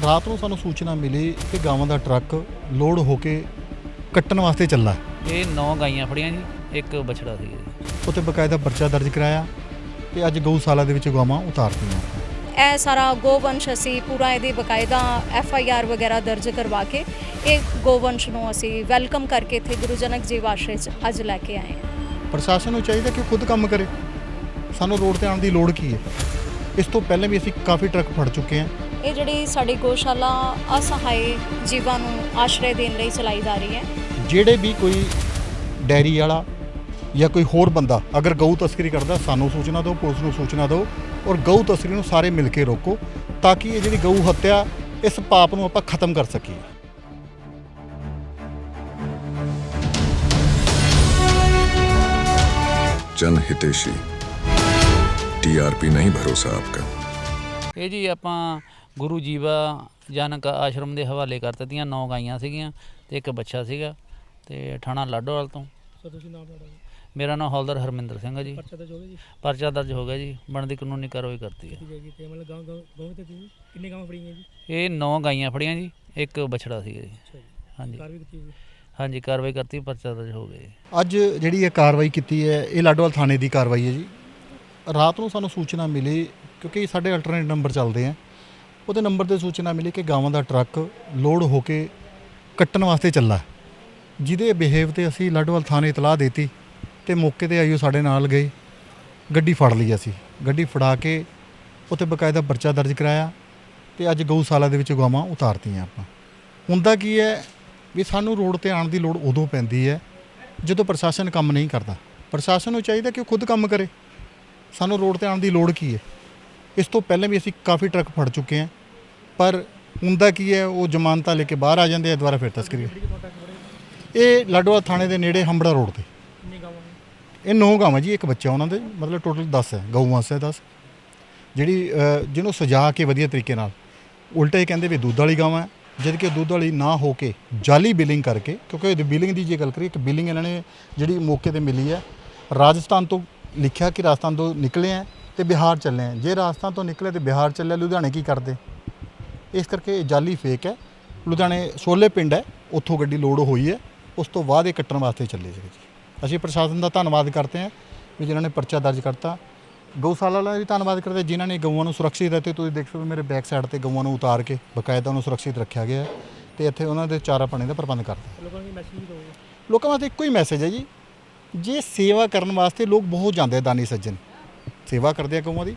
ਰਾਤ ਨੂੰ ਸਾਨੂੰ ਸੂਚਨਾ ਮਿਲੀ ਕਿ ਗਾਵਾਂ ਦਾ ਟਰੱਕ ਲੋਡ ਹੋ ਕੇ ਕੱਟਣ ਵਾਸਤੇ ਚੱਲਾ ਇਹ ਨੌ ਗਾਈਆਂ ਫੜੀਆਂ ਜੀ ਇੱਕ ਬਛੜਾ ਸੀ। ਉੱਤੇ ਬਕਾਇਦਾ ਪਰਚਾ ਦਰਜ ਕਰਾਇਆ ਤੇ ਅੱਜ ਗਊਸ਼ਾਲਾ ਦੇ ਵਿੱਚ ਗਾਵਾਂ ਉਤਾਰਤੀਆਂ। ਇਹ ਸਾਰਾ ਗੋਵੰਸ਼ ਅਸੀਂ ਪੂਰਾ ਇਹਦੀ ਬਕਾਇਦਾ ਐਫ ਆਈ ਆਰ ਵਗੈਰਾ ਦਰਜ ਕਰਵਾ ਕੇ ਇਹ ਗੋਵੰਸ਼ ਨੂੰ ਅਸੀਂ ਵੈਲਕਮ ਕਰਕੇ ਇੱਥੇ ਗੁਰੂ ਜਨਕ ਜੀਵ ਆਸ਼ਰੇ 'ਚ ਅੱਜ ਲੈ ਕੇ ਆਏ ਹਾਂ। ਪ੍ਰਸ਼ਾਸਨ ਨੂੰ ਚਾਹੀਦਾ ਕਿ ਖੁਦ ਕੰਮ ਕਰੇ। ਸਾਨੂੰ ਰੋਡ ਤੇ ਆਉਣ ਦੀ ਲੋੜ ਕੀ ਹੈ? ਇਸ ਤੋਂ ਪਹਿਲਾਂ ਵੀ ਅਸੀਂ ਕਾਫੀ ਟਰੱਕ ਫੜ ਚੁੱਕੇ ਹਾਂ। ਇਹ ਜਿਹੜੀ ਸਾਡੀ ਗੋਸ਼ਾਲਾ ਅਸਹਾਏ ਜੀਵਾਂ ਨੂੰ ਆਸ਼ਰੇ ਦੇਣ ਲਈ ਚਲਾਈ ਜਾ ਰਹੀ ਹੈ ਜਿਹੜੇ ਵੀ ਕੋਈ ਡੈਰੀ ਵਾਲਾ ਜਾਂ ਕੋਈ ਹੋਰ ਬੰਦਾ ਅਗਰ ਗਊ ਤਸਕਰੀ ਕਰਦਾ ਸਾਨੂੰ ਸੂਚਨਾ ਦਿਓ ਪੁਲਿਸ ਨੂੰ ਸੂਚਨਾ ਦਿਓ ਔਰ ਗਊ ਤਸਕਰੀ ਨੂੰ ਸਾਰੇ ਮਿਲ ਕੇ ਰੋਕੋ ਤਾਂ ਕਿ ਇਹ ਜਿਹੜੀ ਗਊ ਹੱਤਿਆ ਇਸ ਪਾਪ ਨੂੰ ਆਪਾਂ ਖਤਮ ਕਰ ਸਕੀਏ जन हितेशी टीआरपी नहीं भरोसा आपका ਇਹ ਜੀ ਆਪਾਂ ਗੁਰੂ ਜੀਵਾ ਜਨਕ ਆਸ਼ਰਮ ਦੇ ਹਵਾਲੇ ਕਰ ਦਿੱਤੀਆਂ ਨੌ ਗਾਈਆਂ ਸੀਗੀਆਂ ਤੇ ਇੱਕ ਬੱਚਾ ਸੀਗਾ ਤੇ ਥਾਣਾ ਲਾਡੋਵਾਲ ਤੋਂ। ਸਰ ਤੁਸੀਂ ਨਾਮ ਤੁਹਾਡਾ ਜੀ ਮੇਰਾ ਨਾਮ ਹੌਲਦਾਰ ਹਰਮਿੰਦਰ ਸਿੰਘ ਹੈ ਜੀ। ਪਰਚਾ ਦਰਜ ਹੋ ਗਿਆ ਜੀ? ਪਰਚਾ ਦਰਜ ਹੋ ਗਿਆ ਜੀ। ਬਣਦੀ ਕਾਨੂੰਨੀ ਕਾਰਵਾਈ ਕਰਤੀ ਹੈ। ਕੀਤੀ ਜਾਏਗੀ ਤੇ ਮਤਲਬ ਗਾਂ ਗਾਂ ਗਾਂ ਤੇ ਕੀ ਕਿੰਨੇ ਗਾਂ ਫੜੀਆਂ ਜੀ? ਇਹ ਨੌ ਗਾਈਆਂ ਫੜੀਆਂ ਜੀ ਇੱਕ ਬਛੜਾ ਸੀਗਾ ਜੀ। ਅੱਛਾ ਜੀ। ਹਾਂਜੀ। ਕਾਰਵਾਈ ਕੀਤੀ ਹੋਈ ਹਾਂਜੀ ਕਾਰਵਾਈ ਕਰਤੀ ਪਰਚਾ ਦਰਜ ਹੋ ਗਿਆ ਜੀ। ਅੱਜ ਜਿਹੜੀ ਇਹ ਕਾਰਵਾਈ ਕੀਤੀ ਹੈ ਇਹ ਲਾਡੋਵਾਲ ਥਾਣੇ ਦੀ ਕਾਰਵਾਈ ਹੈ ਜੀ। ਰਾਤ ਨੂੰ ਸਾਨੂੰ ਸੂਚਨਾ ਮਿਲੀ ਕਿਉਂਕਿ ਸਾਡੇ ਅਲਟਰਨੇਟ ਨੰਬਰ ਚੱਲਦੇ ਆ। ਉਹਦੇ ਨੰਬਰ ਤੇ ਸੂਚਨਾ ਮਿਲੀ ਕਿ ਗਾਵਾਂ ਦਾ ਟਰੱਕ ਲੋਡ ਹੋ ਕੇ ਕੱਟਣ ਵਾਸਤੇ ਚੱਲਾ। ਜਿਹਦੇ ਬਿਹੇਵ ਤੇ ਅਸੀਂ ਲਾਡੋਵਾਲ ਥਾਣੇ ਇਤਲਾਹ ਦਿੱਤੀ ਤੇ ਮੌਕੇ ਤੇ ਆਈਓ ਸਾਡੇ ਨਾਲ ਗਏ। ਗੱਡੀ ਫੜ ਲਈ ਅਸੀਂ। ਗੱਡੀ ਫੜਾ ਕੇ ਉੱਥੇ ਬਕਾਇਦਾ ਪਰਚਾ ਦਰਜ ਕਰਾਇਆ ਤੇ ਅੱਜ ਗਊਸ਼ਾਲਾ ਦੇ ਵਿੱਚ ਗਾਵਾਂ ਉਤਾਰਤੀਆਂ ਆਪਾਂ। ਹੁੰਦਾ ਕੀ ਹੈ ਵੀ ਸਾਨੂੰ ਰੋਡ ਤੇ ਆਉਣ ਦੀ ਲੋੜ ਉਦੋਂ ਪੈਂਦੀ ਹੈ ਜਦੋਂ ਪ੍ਰਸ਼ਾਸਨ ਕੰਮ ਨਹੀਂ ਕਰਦਾ। ਪ੍ਰਸ਼ਾਸਨ ਨੂੰ ਚਾਹੀਦਾ ਕਿ ਉਹ ਖੁਦ ਕੰਮ ਕਰੇ। ਸਾਨੂੰ ਰੋਡ ਤੇ ਆਉਣ ਦੀ ਲੋੜ ਕੀ ਹੈ? ਇਸ ਤੋਂ ਪਹਿਲਾਂ ਵੀ ਅਸੀਂ ਕਾਫੀ ਟਰੱਕ ਫੜ ਚੁੱਕੇ ਹਾਂ। ਪਰ ਹੁੰਦਾ ਕੀ ਹੈ, ਉਹ ਜ਼ਮਾਨਤਾਂ ਲੈ ਕੇ ਬਾਹਰ ਆ ਜਾਂਦੇ ਆ, ਦੁਬਾਰਾ ਫਿਰ ਤਸਕਰੀ ਇਹ ਲਾਡੋਆ ਥਾਣੇ ਦੇ ਨੇੜੇ ਹੰਬੜਾ ਰੋਡ ਤੇ। ਇਹ ਨੌ ਗਾਵਾਂ ਜੀ, ਇੱਕ ਬੱਚਾ ਉਹਨਾਂ ਦੇ, ਮਤਲਬ ਟੋਟਲ 10 ਹੈ, ਗਊ, ਮਾਸ ਹੈ 10 ਜਿਹੜੀ ਜਿਹਨੂੰ ਸਜਾ ਕੇ ਵਧੀਆ ਤਰੀਕੇ ਨਾਲ। ਉਲਟਾ ਹੀ ਕਹਿੰਦੇ ਵੀ ਦੁੱਧ ਵਾਲੀ ਗਾਵਾਂ ਹੈ, ਜਦ ਕਿ ਦੁੱਧ ਵਾਲੀ ਨਾ ਹੋ ਕੇ ਜਾਲੀ ਬਿਲਿੰਗ ਕਰਕੇ, ਕਿਉਂਕਿ ਇਹਦੀ ਬਿਲਿੰਗ ਦੀ ਜੇ ਗੱਲ ਕਰੀਏ, ਇੱਕ ਬਿਲਿੰਗ ਇਹਨਾਂ ਨੇ ਜਿਹੜੀ ਮੌਕੇ ਤੇ ਮਿਲੀ ਹੈ। ਰਾਜਸਥਾਨ ਤੋਂ ਲਿਖਿਆ ਕਿ ਰਾਜਸਥਾਨ ਤੋਂ ਨਿਕਲੇ ਆ ਤੇ ਬਿਹਾਰ ਚੱਲੇ ਆ। ਜੇ ਰਾਜਸਥਾਨ ਤੋਂ ਨਿਕਲੇ ਤੇ ਬਿਹਾਰ ਚੱਲੇ ਲੁਧਿਆਣੇ ਕੀ ਕਰਦੇ? ਇਸ ਕਰਕੇ ਇਹ ਜਾਲੀ ਫੇਕ ਹੈ। ਲੁਧਿਆਣੇ ਸੋਲੇ ਪਿੰਡ ਹੈ ਉੱਥੋਂ ਗੱਡੀ ਲੋਡ ਹੋਈ ਹੈ। ਉਸ ਤੋਂ ਬਾਅਦ ਇਹ ਕੱਟਣ ਵਾਸਤੇ ਚੱਲੇ ਸੀਗੇ ਜੀ। ਅਸੀਂ ਪ੍ਰਸ਼ਾਸਨ ਦਾ ਧੰਨਵਾਦ ਕਰਦੇ ਹਾਂ ਵੀ ਜਿਨ੍ਹਾਂ ਨੇ ਪਰਚਾ ਦਰਜ ਕਰਤਾ। ਗਊਸ਼ਾਲਾ ਵਾਲਾ ਵੀ ਧੰਨਵਾਦ ਕਰਦੇ ਜਿਨ੍ਹਾਂ ਨੇ ਗਊਆਂ ਨੂੰ ਸੁਰੱਖਿਅਤ ਰੱਖੇ ਤੁਸੀਂ ਦੇਖ ਸਕਦੇ ਹੋ ਮੇਰੇ ਬੈਕ ਸਾਈਡ ਤੇ ਗਊਆਂ ਨੂੰ ਉਤਾਰ ਕੇ ਬਕਾਇਦਾ ਉਹਨੂੰ ਸੁਰੱਖਿਅਤ ਰੱਖਿਆ ਗਿਆ ਤੇ ਇੱਥੇ ਉਹਨਾਂ ਦੇ ਚਾਰਾ ਪਾਣੀ ਦਾ ਪ੍ਰਬੰਧ ਕਰਤਾ ਲੋਕਾਂ ਨੂੰ ਮੈਸੇਜ ਦੋਗੇ ਲੋਕਾਂ ਵਾਸਤੇ ਇੱਕੋ ਹੀ ਮੈਸੇਜ ਹੈ ਜੀ। ਜੇ ਸੇਵਾ ਕਰਨ ਵਾਸਤੇ ਲੋਕ ਬਹੁਤ ਜਾਂਦੇ ਦਾਨੀ ਸੱਜਣ ਸੇਵਾ ਕਰਦੇ ਆ ਗਊਆਂ ਦੀ,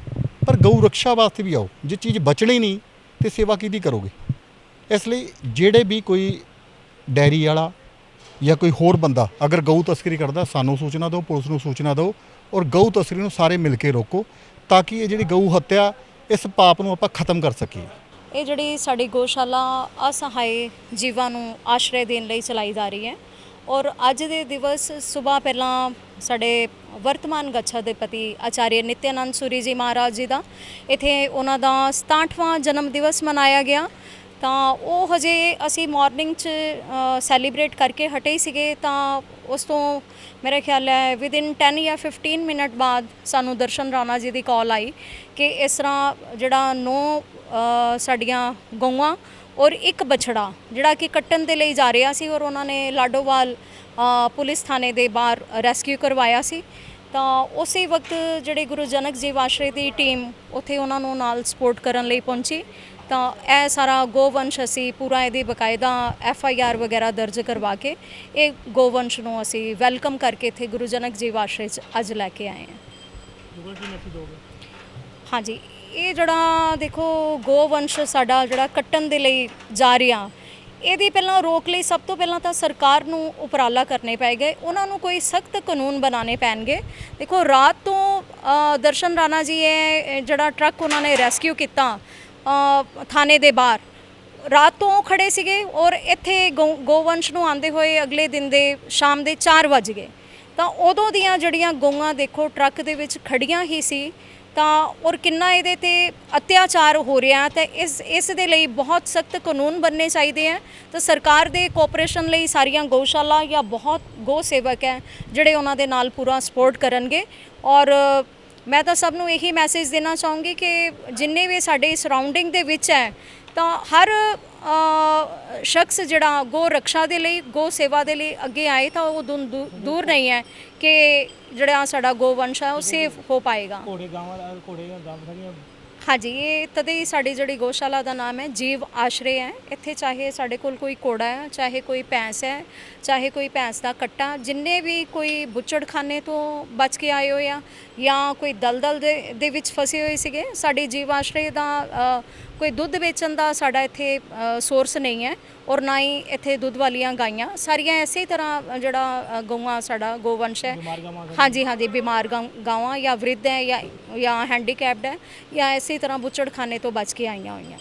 ਪਰ ਗਊ ਰੱਖਿਆ ਵਾਸਤੇ ਵੀ ਆਓ, ਜੇ ਚੀਜ਼ ਬਚਣੀ ਨਹੀਂ, ਤੇ ਸੇਵਾ ਕਿਹਦੀ ਕਰੋਗੇ? ਇਸ ਲਈ ਜਿਹੜੇ ਵੀ ਕੋਈ ਡੈਰੀ ਵਾਲਾ ਜਾਂ ਕੋਈ ਹੋਰ ਬੰਦਾ, ਅਗਰ ਗਊ ਤਸਕਰੀ ਕਰਦਾ, ਸਾਨੂੰ ਸੂਚਨਾ ਦਿਓ, ਪੁਲਿਸ ਨੂੰ ਸੂਚਨਾ ਦਿਓ, ਔਰ ਗਊ ਤਸਕਰੀ ਨੂੰ ਸਾਰੇ ਮਿਲ ਕੇ ਰੋਕੋ, ਤਾਂ ਕਿ ਇਹ ਜਿਹੜੀ ਗਊ ਹੱਤਿਆ, ਇਸ ਪਾਪ ਨੂੰ ਆਪਾਂ ਖਤਮ ਕਰ ਸਕੀਏ। ਇਹ ਜਿਹੜੀ ਸਾਡੀ ਗੋਸ਼ਾਲਾ ਅਸਹਾਏ ਜੀਵਾਂ ਨੂੰ ਆਸ਼ਰੇ ਦੇਣ ਲਈ ਚਲਾਈ ਜਾ ਰਹੀ ਹੈ ਔਰ ਅੱਜ ਦੇ ਦਿਵਸ ਸਵੇਰ ਪਹਿਲਾਂ ਸਾਡੇ ਵਰਤਮਾਨ ਗੱਛਾ ਦੇ ਪਤੀ ਆਚਾਰੀਆ ਨਿਤਿਆਨੰਦ ਸੂਰੀ ਜੀ ਮਹਾਰਾਜ ਜੀ ਦਾ। ਇੱਥੇ ਉਹਨਾਂ ਦਾ 67ਵਾਂ ਜਨਮ ਦਿਵਸ ਮਨਾਇਆ ਗਿਆ। ਤਾਂ ਉਹ ਹਜੇ ਅਸੀਂ ਮਾਰਨਿੰਗ 'ਚ ਸੈਲੀਬ੍ਰੇਟ ਕਰਕੇ ਹਟੇ ਹੀ ਸੀਗੇ। ਤਾਂ ਉਸ ਤੋਂ ਮੇਰਾ ਖਿਆਲ ਹੈ ਵਿਦ ਇਨ 10 ਜਾਂ 15 ਮਿੰਟ ਬਾਅਦ ਸਾਨੂੰ ਦਰਸ਼ਨ ਰਾਣਾ ਜੀ ਦੀ ਕਾਲ ਆਈ ਕਿ ਇਸ ਤਰ੍ਹਾਂ ਜਿਹੜਾ ਨੌ ਸਾਡੀਆਂ ਗਊਆਂ ਔਰ ਇੱਕ ਬਛੜਾ ਜਿਹੜਾ ਕਿ ਕੱਟਣ ਦੇ ਲਈ ਜਾ ਰਿਹਾ ਸੀ ਔਰ ਉਹਨਾਂ ਨੇ ਲਾਡੋਵਾਲ ਪੁਲਿਸ ਥਾਣੇ ਦੇ ਬਾਹਰ ਰੈਸਕਿਊ ਕਰਵਾਇਆ ਸੀ। ਤਾਂ ਉਸੇ ਵਕਤ ਜਿਹੜੇ ਗੁਰੂ ਜਨਕ ਜੀਵ ਆਸ਼ਰੇ ਦੀ ਟੀਮ ਉੱਥੇ ਉਹਨਾਂ ਨੂੰ ਨਾਲ ਸਪੋਰਟ ਕਰਨ ਲਈ ਪਹੁੰਚੀ। ਤਾਂ ਇਹ ਸਾਰਾ ਗੋਵੰਸ਼ ਅਸੀਂ ਪੂਰਾ ਇਹਦੀ ਬਕਾਇਦਾ ਐਫ ਆਈ ਆਰ ਵਗੈਰਾ ਦਰਜ ਕਰਵਾ ਕੇ ਇਹ ਗੋਵੰਸ਼ ਨੂੰ ਅਸੀਂ ਵੈਲਕਮ ਕਰਕੇ ਇੱਥੇ ਗੁਰੂ ਜਨਕ ਜੀਵ ਆਸ਼ਰੇ 'ਚ ਅੱਜ ਲੈ ਕੇ ਆਏ ਹਾਂ। ਹਾਂਜੀ ਇਹ ਜਿਹੜਾ ਦੇਖੋ ਗੋਵੰਸ਼ ਸਾਡਾ ਜਿਹੜਾ ਕੱਟਣ ਦੇ ਲਈ ਜਾ ਰਿਹਾ ਇਹਦੀ ਪਹਿਲਾਂ ਰੋਕ ਲਈ, ਸਭ ਤੋਂ ਪਹਿਲਾਂ ਤਾਂ ਸਰਕਾਰ ਨੂੰ ਉਪਰਾਲਾ ਕਰਨੇ ਪਏਗੇ ਉਹਨਾਂ ਨੂੰ ਕੋਈ ਸਖਤ ਕਾਨੂੰਨ ਬਣਾਉਣੇ ਪੈਣਗੇ। ਦੇਖੋ, ਰਾਤ ਤੋਂ ਦਰਸ਼ਨ ਰਾਣਾ ਜੀ ਇਹ ਜਿਹੜਾ ਟਰੱਕ ਉਹਨਾਂ ਨੇ ਰੈਸਕਿਊ ਕੀਤਾ ਥਾਣੇ ਦੇ ਬਾਹਰ, ਰਾਤ ਤੋਂ ਉਹ ਖੜੇ ਸੀਗੇ ਔਰ ਇੱਥੇ ਗਊ- ਗੋਵੰਸ਼ ਨੂੰ ਆਂਦੇ ਹੋਏ ਅਗਲੇ ਦਿਨ ਦੇ ਸ਼ਾਮ ਦੇ 4 ਵਜ ਗਏ। ਤਾਂ ਉਦੋਂ ਦੀਆਂ ਜਿਹੜੀਆਂ ਗਊਆਂ ਦੇਖੋ, ਟਰੱਕ ਦੇ ਵਿੱਚ ਖੜੀਆਂ ਹੀ ਸੀ ਤਾਂ ਔਰ ਕਿੰਨਾ ਇਹਦੇ ਤੇ ਅਤਿਆਚਾਰ ਹੋ ਰਿਹਾ ਤਾਂ ਇਸ ਇਸ ਦੇ ਲਈ ਬਹੁਤ ਸਖਤ ਕਾਨੂੰਨ ਬਣਨੇ ਚਾਹੀਦੇ ਆ ਤਾਂ ਸਰਕਾਰ ਦੇ ਕੋਆਪਰੇਸ਼ਨ ਲਈ ਸਾਰੀਆਂ ਗਊਸ਼ਾਲਾ ਜਾਂ ਬਹੁਤ ਗੋ ਸੇਵਕ ਹੈ, ਜਿਹੜੇ ਉਹਨਾਂ ਦੇ ਨਾਲ ਪੂਰਾ ਸਪੋਰਟ ਕਰਨਗੇ। ਔਰ ਮੈਂ ਤਾਂ ਸਭ ਨੂੰ ਇਹੀ ਮੈਸੇਜ ਦੇਣਾ ਚਾਹੂੰਗੀ ਕਿ ਜਿੰਨੇ ਵੀ ਸਾਡੇ ਸਰਾਊਂਡਿੰਗ ਦੇ ਵਿੱਚ ਹੈ, ਤਾਂ ਹਰ ਸ਼ਖਸ ਜਿਹੜਾ ਗੋ ਰੱਖਿਆ ਦੇ ਲਈ ਗੋ ਸੇਵਾ ਦੇ ਲਈ ਅੱਗੇ ਆਏ ਤਾਂ ਉਹ ਦੂਰ- ਨਹੀਂ ਹੈ ਕਿ ਜਿਹੜਾ ਸਾਡਾ ਗੋਵੰਸ਼ ਹੈ ਉਹ ਸੇਫ ਹੋ ਪਾਏਗਾ। ਘੋੜੇ ਗਾਵਾਂ ਦੀਆਂ ਗਾਵਾਂ ਸਾਰੀਆਂ? ਹਾਂਜੀ ਇਹ ਤਦੇ ਹੀ ਸਾਡੀ ਜਿਹੜੀ ਗੋਸ਼ਾਲਾ ਦਾ ਨਾਮ ਹੈ ਜੀਵ ਆਸ਼ਰੇ ਹੈ। ਇੱਥੇ ਚਾਹੇ ਸਾਡੇ ਕੋਲ ਕੋਈ ਕੋੜਾ ਹੈ ਚਾਹੇ ਕੋਈ ਭੈਂਸ ਹੈ ਚਾਹੇ ਕੋਈ ਭੈਂਸ ਦਾ ਕੱਟਾ ਜਿੰਨੇ ਵੀ ਕੋਈ ਬੁੱਚੜਖਾਨੇ ਤੋਂ ਬਚ ਕੇ ਆਏ ਹੋਏ ਆ ਜਾਂ ਕੋਈ ਦਲਦਲ ਦੇ ਵਿੱਚ ਫਸੇ ਹੋਏ ਸੀਗੇ ਸਾਡੀ ਜੀਵ ਆਸ਼ਰੇ ਦਾ ਕੋਈ ਦੁੱਧ ਵੇਚਣ ਦਾ ਸਾਡਾ ਇੱਥੇ ਸੋਰਸ ਨਹੀਂ ਹੈ ਔਰ ਨਾ ਹੀ ਇੱਥੇ ਦੁੱਧ ਵਾਲੀਆਂ ਗਾਈਆਂ। ਸਾਰੀਆਂ ਇਸੇ ਹੀ ਤਰ੍ਹਾਂ ਜਿਹੜਾ ਗਊਆਂ ਸਾਡਾ ਗੋਵੰਸ਼ ਹੈ। ਹਾਂਜੀ ਹਾਂਜੀ ਬਿਮਾਰ ਗਾਵਾਂ ਜਾਂ ਵਿਰਧ ਹੈ ਜਾਂ ਜਾਂ ਹੈਂਡੀਕੈਪਡ ਹੈ ਜਾਂ ਇਸੇ ਤਰ੍ਹਾਂ ਬੁੱਚੜਖਾਨੇ ਤੋਂ ਬਚ ਕੇ ਆਈਆਂ ਹੋਈਆਂ।